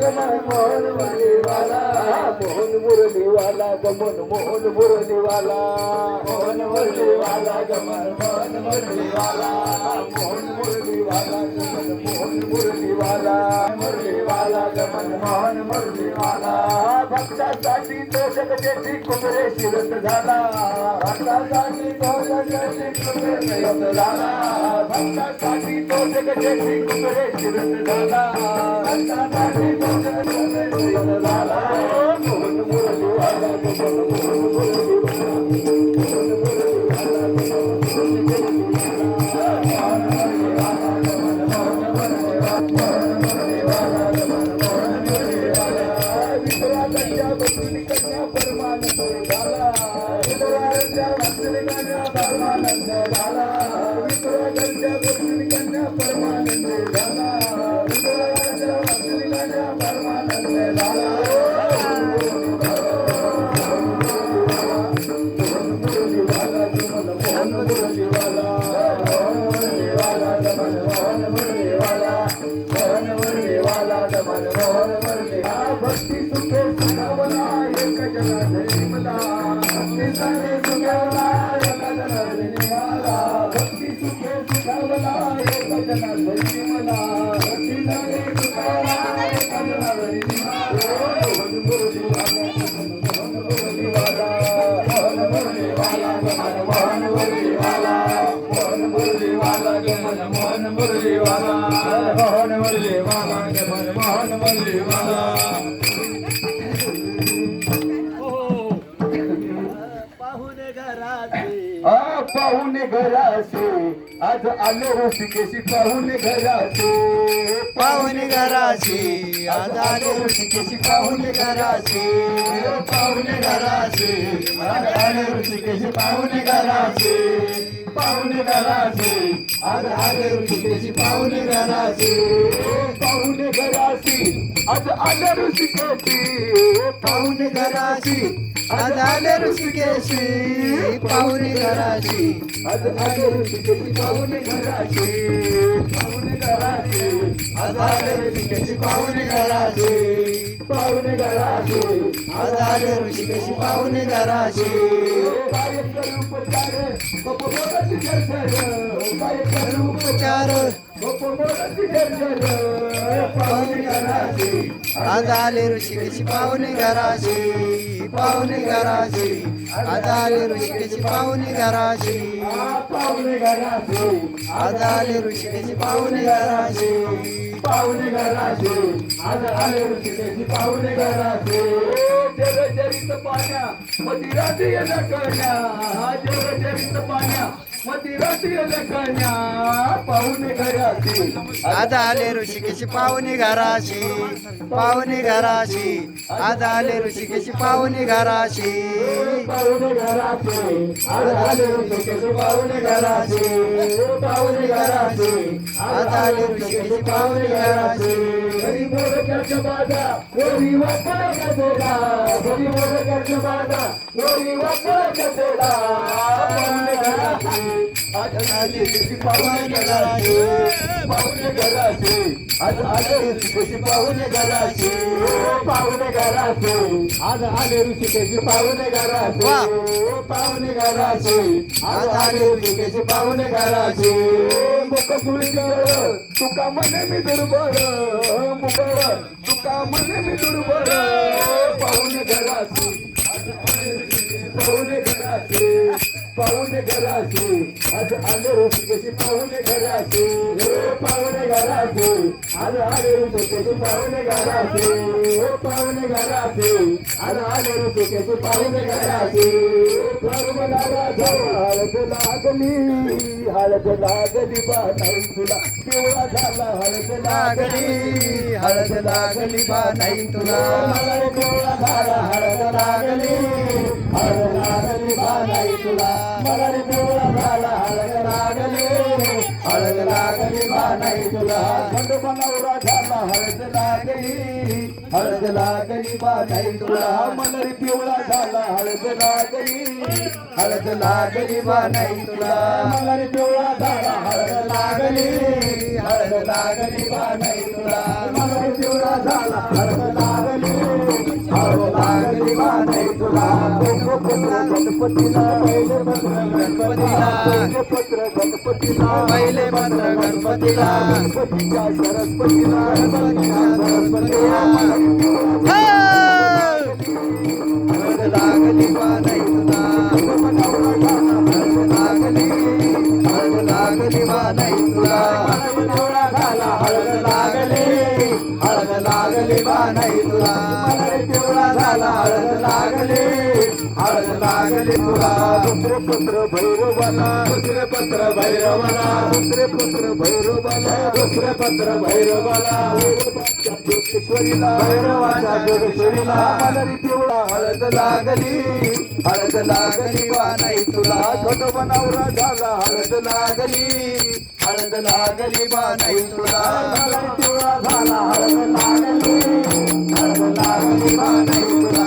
गमन मोहन मुरलीवाला मोहन मुरलीवाला गमन मोहन मुरलीवाला मोहन मुरलीवाला गमन मोहन मुरलीवाला मोहन मुरलीवाला गमन मोहन मुरलीवाला मुरलीवाला गमन मोहन मुरलीवाला भक्तासाठी तो जगतेची कुमरे शिरत झाला. भक्तासाठी तो जगतेची कुमरे शिरत झाला भक्तासाठी तो जगतेची कुमरे शिरत झाला भक्तासाठी तो जगतेची मोहन मुरलीवाला मोहन मुरलीवाला गमन मोहन मुरलीवाला पाहुणे घराचे आ पाहुणे घराचे. आज आले ऋषिकेशी पाहुणे घराचे. पाहुणे घराचे. आज आले ऋषिकेशी पाहुणे घराचे. पाहुणे घराचे. आज आले ऋषिकेशी पाहुणे घराचे. पाहुणे घराचे आज आले ऋषिकेशी पाहुणे घराचे पाहुणे घराची आज आले ऋषिकेशी. पाहुणे घराची आज आले ऋषिकेशी. पाहुणे घराची आज आले ऋषिकेशी पाहुणे घराचे ऋषिकेशी पाहुणे घराचे पाहुणे घराचे ऋषिकेशी पाहुणे उपचार. करू उपचार. चार गोपमोराची पाहुणे घराचे आज आले ऋषिकेशी पाहुणे घराशी पाहुणे घराची आज आले ऋषिकेशी पाहुणे घराशी. पाहुणे घराशी आज आले ऋषिकेशी पाहुणे घराशी. पाहुणे घराशी आज आले ऋषिकेशी पाहुणे घराशी. जर जरीत पाण्या मदिराची लकण्या जर जरीत पाण्या. पाहुणे घराचे आज आले ऋषिकेशी पाहुणे घराची पाहुणे घराची आज आले ऋषिकेशी पाहुणे घराशी. पाहुणे आज आले ऋषिकेशी पाहुणे घराशी. पाहुणे घराशी आज आले ऋषिकेशी पाहुणे घराची घरी मोर बाजा घरी बाजा पाहुणे आज आले ऋषिकेशी पाहुणे घराचे पाहुणे घराचे आज आले ऋषिकेशी पाहुणे घराचे पाहुणे घराचे आज आले पाहुणे घराचे पाहुणे घराचे आज आले ऋषिकेशी पाहुणे घराचे मुख पुढचं तुका म्हणे मी दुर्बळ मुख तुका म्हणे मी दुर्बळ पाहुणे घराचे पाहुणे घराचे पाहुणे घराचे. आज आले होते ऋषिकेशी पाहुणे घराचे? पाहुणे घराचे. आज आले होते ऋषिकेशी पाहुणे घराचे? पाहुणे घराचे. आज आले होते ऋषिकेशी पाहुणे घराचे? हळद लागली हळद लागली बाई तुला पिवळा झाला हळद लागली हळद लागली बाई तुला मला पिवळा झाला हळद लागली तुला पिवळा झाला हळद लागली हळद लागली तुला. खंडोबा नवरा झाला हळद लागली हळद लागली बा तुला पिवळा झाला हळद लागली हळद लागली बा तुला. मनरी पिवळा झाला हळद लागली हळद लागली बा तुला मनरी पिवळा झाला हळद पहिले पत्र गणपतीला पंचपत्र गणपतीला पहिले पत्र गणपतीला गणपतीच्या सरस्वतीला गणपतीच्या सरस्वतीला हा! हळद लागली बानाई तुला हळद लागली हळद लागली बानाई तुला पिवळा झाला हळद लागली हळद लागली बानाई तुला लागली तुला. दुसरे पत्र भैरवाला. दुसरे पत्र भैरवाला. दुसरे पत्र भैरवाला. दुसरे पत्र भैरवाला. जोगेश्वरीला. भैरवाच्या जोगेश्वरीला. मलरी पिवळा हळद लागली. हळद लागली बानाई तुला. छोट बनवरा झाला हळद लागली. हळद लागली बानाई तुला. मलरी पिवळा झाला हळद लागली. हळद लागली बानाई तुला.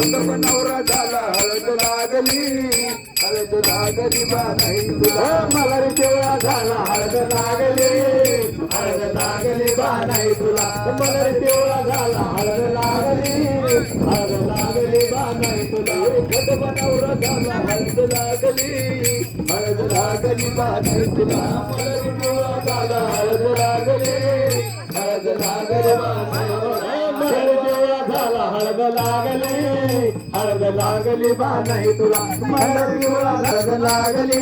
रामाच्या झाला हळद लागली हळद लागली बा नाही हळद तुला मला पिवळा झाला हळद लागली हळद लागली बाई तुला झाला हळद लागली हळद लागली बाई तुला खट बनवरा झाला हळद लागली हळद लागली बाई तुला मला पिवळा झाला हळद लागली हळद लागली बा नाही झाला हळद लागली हळद लागली तुला पिवळा हळद लागली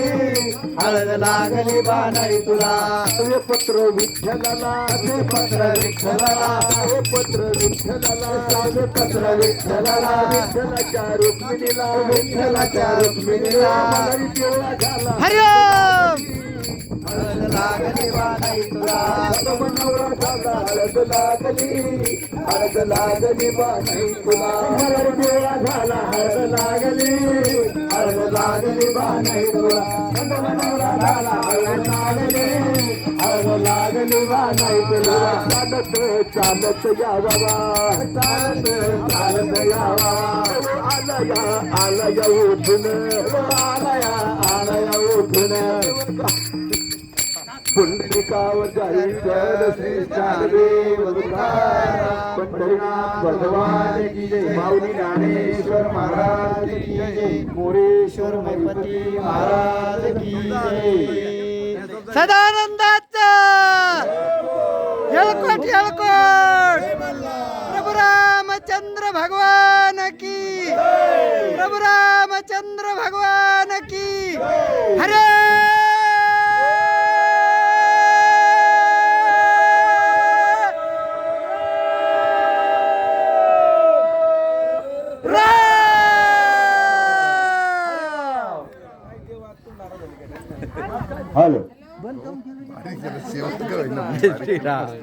हळद लागली बानाई तुला. हे पत्र विठ्ठलाला हे पत्र विठ्ठलाला हे पत्र विठ्ठलाला हे पत्र विठ्ठलाला विठ्ठलाच्या रुक्मिणीला विठ्ठलाच्या रुक्मिणीला. पिवळा झाला हरिओम! लागली बानाई तुला नवरा झाला हळद लागली हळद लागली बाई तुला मलारी पिवळा झाला हळद लागली हळद लागली बाई तुला नवरा झाला हळद लागली हळद लागली बाई तुला चालत चालत या बाबा चालत चालत यावा आलया आलया उठून आलया आलया उठून जाईल जल श्री चालवे तुकाराम. पंढरीनाथ भगवान की जय. माऊली ज्ञानेश्वर महाराज की जय. मोरेश्वर गणपती महाराज की जय. सदानंदाचा! येळकोट येळकोट! प्रभू रामचंद्र भगवान की! प्रभू रामचंद्र भगवान की! हरे శ్రీరామ్